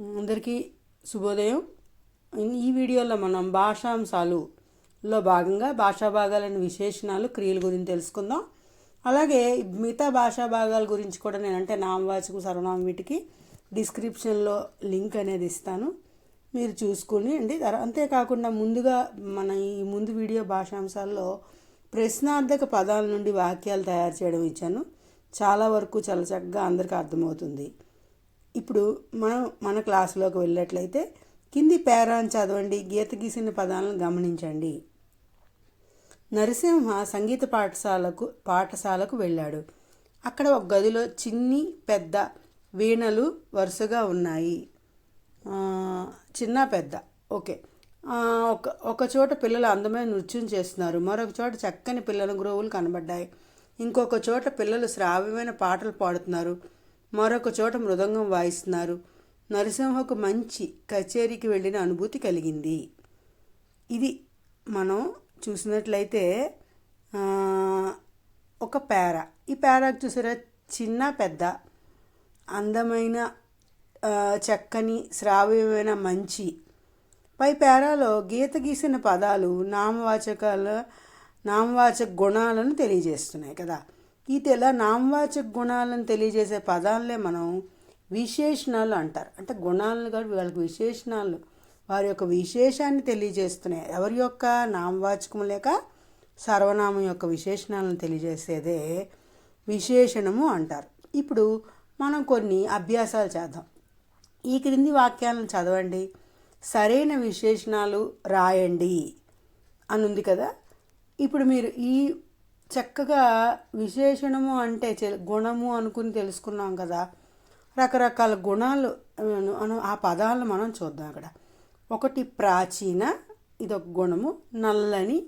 అందరికీ శుభోదయం. ఈ వీడియోలో మనం భాషాంశాలులో భాగంగా భాషా భాగాలని విశేషణాలు క్రియల గురించి తెలుసుకుందాం. అలాగే మిగతా భాషా భాగాల గురించి కూడా నేను అంటే నామవాచకు సర్వనామం వీటికి డిస్క్రిప్షన్లో లింక్ అనేది ఇస్తాను. మీరు చూసుకుని అండి. అంతేకాకుండా ముందుగా మన ఈ ముందు వీడియో భాషాంశాల్లో ప్రశ్నార్థక పదాల నుండి వాక్యాలు తయారు చేయడం ఇచ్చాను. చాలా వరకు చాలా చక్కగా అందరికీ అర్థమవుతుంది. ఇప్పుడు మనం మన క్లాసులోకి వెళ్ళినట్లయితే కింది పేరాన్ని చదవండి గీత గీసిన పదాలను గమనించండి. నరసింహ సంగీత పాఠశాలకు పాఠశాలకు వెళ్ళాడు. అక్కడ ఒక గదిలో చిన్ని పెద్ద వీణలు వరుసగా ఉన్నాయి. చిన్న పెద్ద. ఓకే. ఒక ఒక చోట పిల్లలు అందమైన నృత్యం చేస్తున్నారు. మరొక చోట చక్కని పిల్లల గురువులు కనబడ్డాయి. ఇంకొక చోట పిల్లలు శ్రావ్యమైన పాటలు పాడుతున్నారు. మరొక చోట మృదంగం వాయిస్తున్నారు. నరసింహకు మంచి కచేరీకి వెళ్ళిన అనుభూతి కలిగింది. ఇది మనం చూసినట్లయితే ఒక పేర. ఈ పేరాకు చూసారా? చిన్న పెద్ద అందమైన చక్కని శ్రావ్యమైన మంచి. పై పేరాలో గీత గీసిన పదాలు నామవాచకాల నామవాచక గుణాలను తెలియజేస్తున్నాయి కదా. ఈ తెల నామవాచక గుణాలను తెలియజేసే పదాలనే మనం విశేషణాలు అంటారు. అంటే గుణాలను కాదు వాళ్ళకి విశేషణాలు. వారి యొక్క విశేషాన్ని తెలియజేస్తున్నాయి. ఎవరి యొక్క నామవాచకం లేక సర్వనామం యొక్క విశేషణాలను తెలియజేసేదే విశేషణము అంటారు. ఇప్పుడు మనం కొన్ని అభ్యాసాలు చేద్దాం. ఈ క్రింది వాక్యాలను చదవండి. సరైన విశేషణాలు రాయండి అని ఉంది కదా. ఇప్పుడు మీరు ఈ చక్కగా విశేషణము అంటే చె- గుణము అనుకుని తెలుసుకున్నాం కదా. రకరకాల గుణాలు ఆ పదాలను మనం చూద్దాం అక్కడ. ఒకటి ప్రాచీన ఇదొక గుణము. నల్లని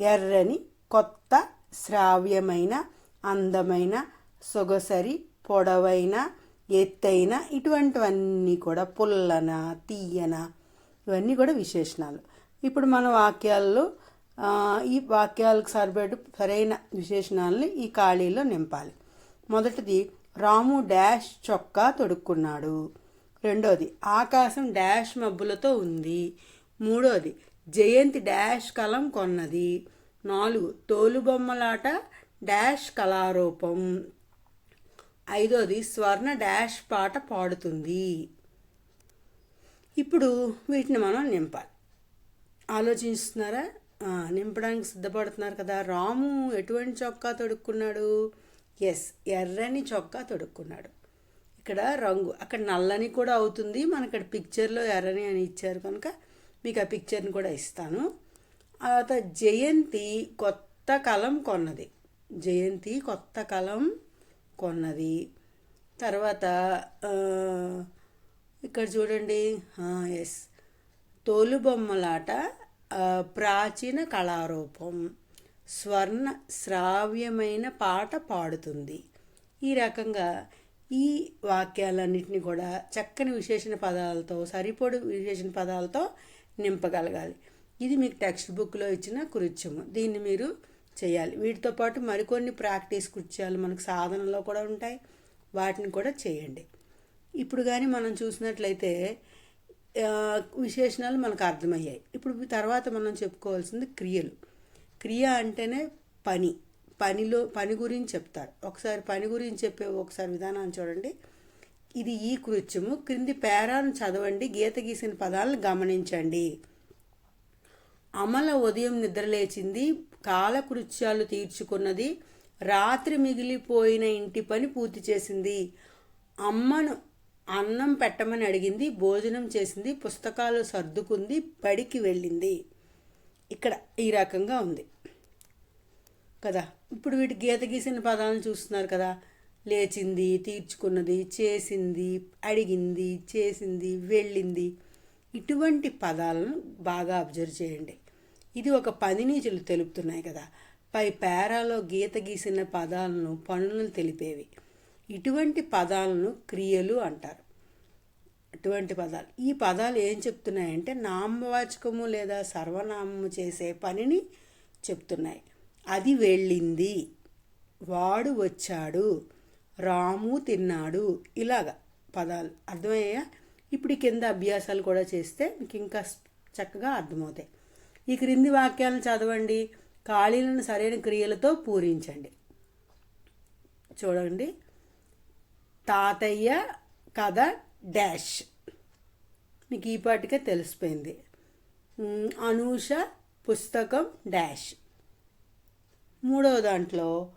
ఎర్రని కొత్త శ్రావ్యమైన అందమైన సొగసరి పొడవైన ఎత్తైన ఇటువంటివన్నీ కూడా పుల్లన తీయన ఇవన్నీ కూడా విశేషణాలు. ఇప్పుడు మన వాక్యాల్లో ఈ వాక్యాలకు సరిపడు సరైన విశేషణాలని ఈ ఖాళీలో నింపాలి. మొదటిది రాము డాష్ చొక్కా తొడుక్కున్నాడు. రెండోది ఆకాశం డాష్ మబ్బులతో ఉంది. మూడోది జయంతి డాష్ కలం కొన్నది. నాలుగు తోలుబొమ్మలాట డాష్ కళారూపం. ఐదోది స్వర్ణ డాష్ పాట పాడుతుంది. ఇప్పుడు వీటిని మనం నింపాలి. ఆలోచిస్తున్నారా నింపడానికి సిద్ధపడుతున్నారు కదా. రాము ఎటువంటి చొక్కా తొడుక్కున్నాడు? ఎస్ ఎర్రని చొక్కా తొడుక్కున్నాడు. ఇక్కడ రంగు అక్కడ నల్లని కూడా అవుతుంది. మనకి ఇక్కడ పిక్చర్లో ఎర్రని అని ఇచ్చారు కనుక మీకు ఆ పిక్చర్ని కూడా ఇస్తాను. ఆ తర్వాత జయంతి కొత్త కలం కొన్నది. జయంతి కొత్త కలం కొన్నది. తర్వాత ఇక్కడ చూడండి. ఎస్ తోలుబొమ్మలాట ప్రాచీన కళారూపం స్వర్ణ శ్రావ్యమైన పాట పాడుతుంది. ఈ రకంగా ఈ వాక్యాలన్నింటినీ కూడా చక్కని విశేషణ పదాలతో సరిపడు విశేషణ పదాలతో నింపగలగాలి. ఇది మీకు టెక్స్ట్ బుక్లో ఇచ్చిన కృత్యము. దీన్ని మీరు చేయాలి. వీటితో పాటు మరికొన్ని ప్రాక్టీస్ కృత్యాలు మనకు సాధనలో కూడా ఉంటాయి. వాటిని కూడా చేయండి. ఇప్పుడు కానీ మనం చూసినట్లయితే విశేషణాలు మనకు అర్థమయ్యాయి. ఇప్పుడు తర్వాత మనం చెప్పుకోవాల్సింది క్రియలు. క్రియ అంటేనే పని. పనిలో పని గురించి చెప్తారు. ఒకసారి పని గురించి చెప్పే ఒకసారి విధానాన్ని చూడండి. ఇది ఈ కృత్యము. క్రింది పేరాను చదవండి. గీత గీసిన పదాలను గమనించండి. అమల ఉదయం నిద్రలేచింది. కాలకృత్యాలు తీర్చుకున్నది. రాత్రి మిగిలిపోయిన ఇంటి పని పూర్తి చేసింది. అమ్మను అన్నం పెట్టమని అడిగింది భోజనం చేసింది పుస్తకాలు సర్దుకుంది బడికి వెళ్ళింది. ఇక్కడ ఈ రకంగా ఉంది. కదా? ఇప్పుడు వీటి గీత గీసిన పదాలను చూస్తున్నారు కదా? లేచింది తీర్చుకున్నది చేసింది అడిగింది చేసింది వెళ్ళింది. ఇటువంటి పదాలను బాగా అబ్జర్వ్ చేయండి. ఇది ఒక పది నీచులు తెలుపుతున్నాయి కదా? పై పేరాలో గీత గీసిన పదాలను పనులను తెలిపేవి. ఇటువంటి పదాలను క్రియలు అంటారు. అటువంటి పదాలు. ఈ పదాలు ఏం చెప్తున్నాయంటే నామవాచకము లేదా సర్వనామము చేసే పనిని చెప్తున్నాయి. అది వెళ్ళింది. వాడు వచ్చాడు. రాము తిన్నాడు. ఇలాగా పదాలు అర్థమయ్యా ఇప్పుడు కింద అభ్యాసాలు కూడా చేస్తే మీకు ఇంకా చక్కగా అర్థమవుతాయి. ఈ క్రింది వాక్యాలను చదవండి. ఖాళీలను సరైన క్రియలతో పూరించండి. చూడండి. తాతయ్య కథ డాష్. మీకు ఈ పాటికే తెలిసిపోయింది. అనూష పుస్తకం డాష్. మూడవ దాంట్లో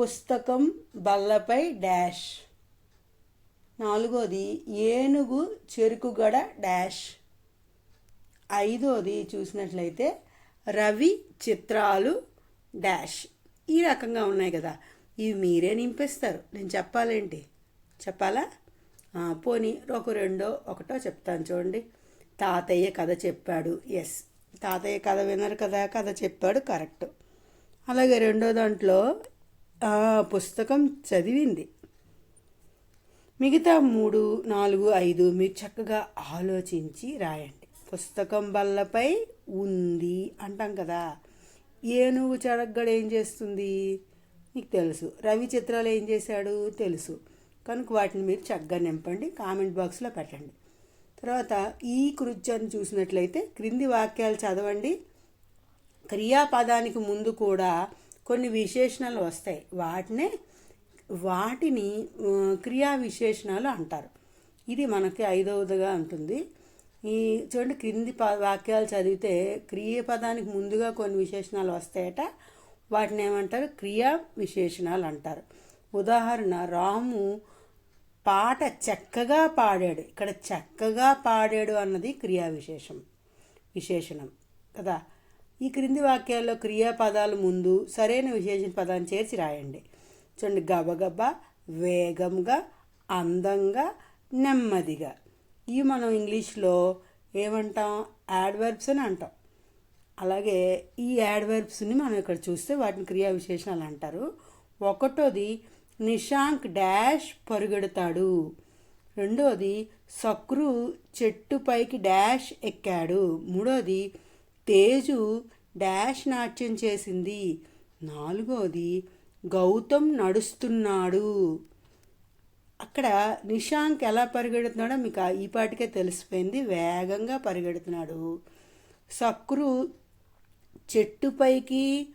పుస్తకం బల్లపై డాష్. నాలుగోది ఏనుగు చెరుకుగడ డాష్. ఐదోది చూసినట్లయితే రవి చిత్రాలు డాష్. ఈ రకంగా ఉన్నాయి కదా. ఇవి మీరే నింపేస్తారు. నేను చెప్పాలేంటి? చెప్పాలా? పోనీ ఒక రెండో ఒకటో చెప్తాను చూడండి. తాతయ్య కథ చెప్పాడు. ఎస్ తాతయ్య కథ విన్నారు కదా కథ చెప్పాడు కరెక్ట్. అలాగే రెండో దాంట్లో పుస్తకం చదివింది. మిగతా మూడు నాలుగు ఐదు మీరు చక్కగా ఆలోచించి రాయండి. పుస్తకం బల్లపై ఉంది అంటాం కదా. ఏనుగు చడగ్గడ ఏం చేస్తుంది? మీకు తెలుసు. రవి చిత్రాలు ఏం చేశాడు? తెలుసు. కనుక వాటిని మీరు చక్కగా నింపండి కామెంట్ బాక్స్లో పెట్టండి. తర్వాత ఈ కృత్యాన్ని చూసినట్లయితే క్రింది వాక్యాలు చదవండి. క్రియాపదానికి ముందు కూడా కొన్ని విశేషణాలు వస్తాయి. వాటినే వాటిని క్రియా విశేషణాలు అంటారు. ఇది మనకి ఐదవదిగా ఉంటుంది. ఈ చూడండి క్రింది ప వాక్యాలు చదివితే క్రియ పదానికి ముందుగా కొన్ని విశేషణాలు వస్తాయట. వాటిని ఏమంటారు? క్రియా విశేషణాలు అంటారు. ఉదాహరణ రాము పాట చక్కగా పాడాడు. ఇక్కడ చక్కగా పాడాడు అన్నది క్రియా విశేషం విశేషణం కదా? ఈ క్రింది వాక్యాల్లో క్రియాపదాలు ముందు సరైన విశేషణ పదాన్ని చేర్చి రాయండి. చూడండి గబగబా వేగంగా అందంగా నెమ్మదిగా. ఇవి మనం ఇంగ్లీష్లో ఏమంటాం? యాడ్వర్బ్స్ అని అంటాం. అలాగే ఈ యాడ్వర్బ్స్ని మనం ఇక్కడ చూస్తే వాటిని క్రియా విశేషణాలు అంటారు. ఒకటోది నిశాంక్ డాష్ పరుగెడతాడు. రెండోది సక్రు చెట్టు పైకి డాష్ ఎక్కాడు. మూడోది తేజు డాష్ నాట్యం చేసింది. నాలుగోది గౌతమ్ నడుస్తున్నాడు. అక్కడ నిశాంక్ ఎలా పరిగెడుతున్నాడో మీకు ఈ పాటికే తెలిసిపోయింది. వేగంగా పరిగెడుతున్నాడు. సక్రు చెట్టుపైకి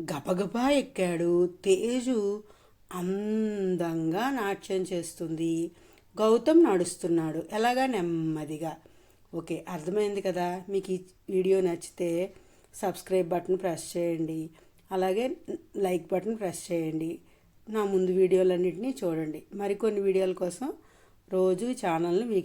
గబగబా ఎక్కాడు. తేజు అందంగా నాట్యం చేస్తుంది. గౌతమ్ నడుస్తున్నాడు. ఎలాగా? నెమ్మదిగా. ఓకే అర్థమైంది కదా? మీకు ఈ వీడియో నచ్చితే సబ్స్క్రైబ్ బటన్ ప్రెస్ చేయండి. అలాగే లైక్ బటన్ ప్రెస్ చేయండి. నా ముందు వీడియోలన్నింటినీ చూడండి. మరికొన్ని వీడియోల కోసం రోజు ఛానల్ని వీక్ష